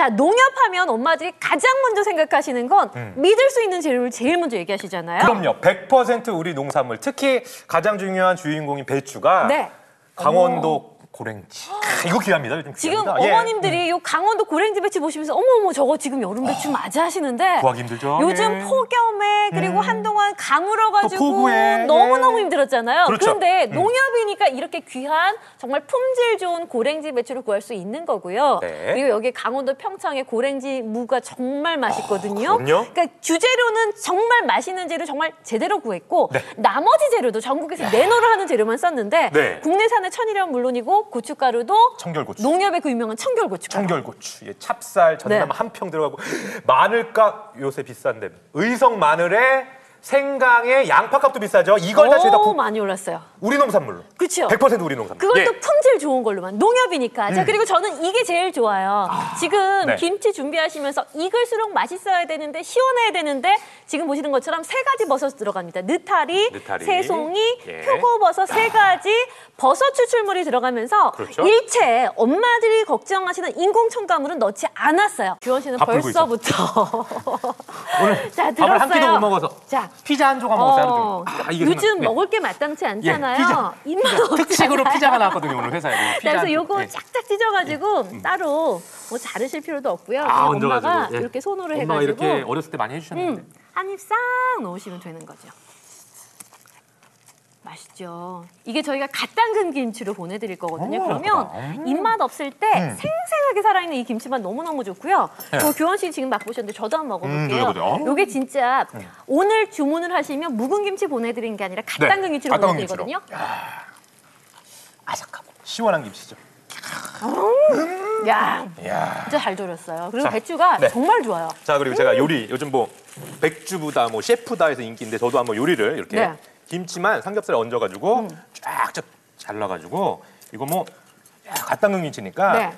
자, 농협하면 엄마들이 가장 먼저 생각하시는 건 믿을 수 있는 재료를 제일 먼저 얘기하시잖아요. 음. 그럼요. 100% 우리 농산물. 특히 가장 중요한 주인공인 배추가 네. 강원도 고랭지. 크, 이거 귀합니다. 요즘 지금 귀합니다. 예. 어머님들이 요 강원도 고랭지 배추 보시면서 어머 어머 저거 지금 여름 배추 맞아 하시는데 구하기 힘들죠. 요즘 예. 폭염에 그리고 한동안 가물어 또 가지고 폭우에. 너무 너무 예. 힘들었잖아요. 그렇죠. 런데 농협이니까 이렇게 귀한 정말 품질 좋은 고랭지 배추를 구할 수 있는 거고요. 네. 그리고 여기 강원도 평창의 고랭지 무가 정말 맛있거든요. 아, 그럼요. 그러니까 주재료는 정말 맛있는 재료 정말 제대로 구했고 네. 나머지 재료도 전국에서 내노를 하는 재료만 썼는데 네. 국내산의 천일염 물론이고 고춧가루도 청결고추. 농협의 그 유명한 청결고춧가루. 청결고추, 예, 찹쌀, 전남 네. 한평 들어가고 마늘값 요새 비싼데 의성 마늘에 생강에 양파값도 비싸죠. 이걸 다 저희다 너무 국- 많이 올랐어요. 우리 농산물로. 그렇죠. 100% 우리 농산물. 그것도 예. 품질 좋은 걸로만 농협이니까. 자 그리고 저는 이게 제일 좋아요. 지금 네. 김치 준비하시면서 익을수록 맛있어야 되는데 시원해야 되는데 지금 보시는 것처럼 세 가지 버섯 들어갑니다. 느타리, 느타리. 새송이, 예. 표고버섯 세 가지 버섯 추출물이 들어가면서 그렇죠. 일체 엄마들이 걱정하시는 인공 첨가물은 넣지 않았어요. 규원 씨는. 벌써부터 오늘 자 밥을 한 끼도. 못 먹어서 자 피자 한 조각 먹었어요. 어, 하루 종일. 아, 이게 요즘 정말- 네. 먹을 게 마땅치 않잖아요. 예, 피자. 입맛 피자. 없잖아요. 특식으로 피자가 나왔거든요 오늘 회사에. 자, 피자 그래서 한 요거 조- 예. 짝짝 찢어가지고 따로 뭐 자르실 필요도 없고요. 아, 그냥 엄마가 얹어가지고, 예. 이렇게 손으로 엄마가 해가지고 이렇게 어렸을 때 많이 해주셨는데. 음, 한입 싹 넣으시면 되는 거죠. 맛있죠. 이게 저희가 갓 담근 김치로 보내드릴 거거든요. 오, 그러면. 음. 입맛 없을 때 생생하게 살아있는 이 김치맛 너무너무 좋고요. 네. 그 교원 씨 지금 맛보셨는데 저도 한번 먹어볼게요. 음. 요게 진짜 오늘 주문을 하시면 묵은 김치 보내드린 게 아니라 갓 네, 담근 김치로 보내드리거든요. 아삭하고 시원한 김치죠. 야, 이야. 진짜 잘 졸였어요. 그리고 자, 배추가 네. 정말 좋아요. 자 그리고 제가 요리 요즘 뭐 백주부다 뭐 셰프다 해서 인기인데 저도 한번 요리를 이렇게 네. 음. 김치만 삼겹살에 얹어가지고 쫙쫙 잘라가지고 이거 뭐갓 담근 김치니까 네.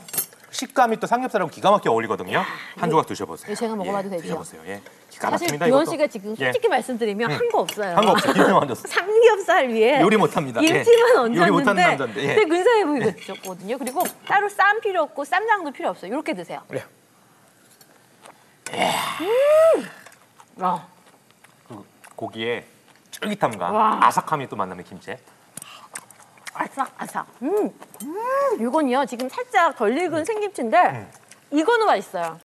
식감이 또 삼겹살하고 기가 막히게 어울리거든요. 한 조각 드셔보세요. 이거 제가 먹어봐도 예, 되죠? 드셔보세요. 예. 기가 사실 막힙니다. 이것도. 씨가 지금 예. 솔직히 말씀드리면 한 거 없어요. 한 거 없어요. 김치만 얹었어. 삼겹살 위에 요리 못합니다. 예. 김치만 얹었는데 요리 못하는 남자인데. 예. 되게 근사해 보이거든요. 그리고 따로 쌈 필요 없고 쌈장도 필요 없어요. 이렇게 드세요. 그래요. 어. 그 고기의 쫄깃함과 와. 아삭함이 또 만나는 김치. 아삭아삭. 음. 음. 이건요 지금 살짝 덜 익은 생김치인데 이거는 맛있어요.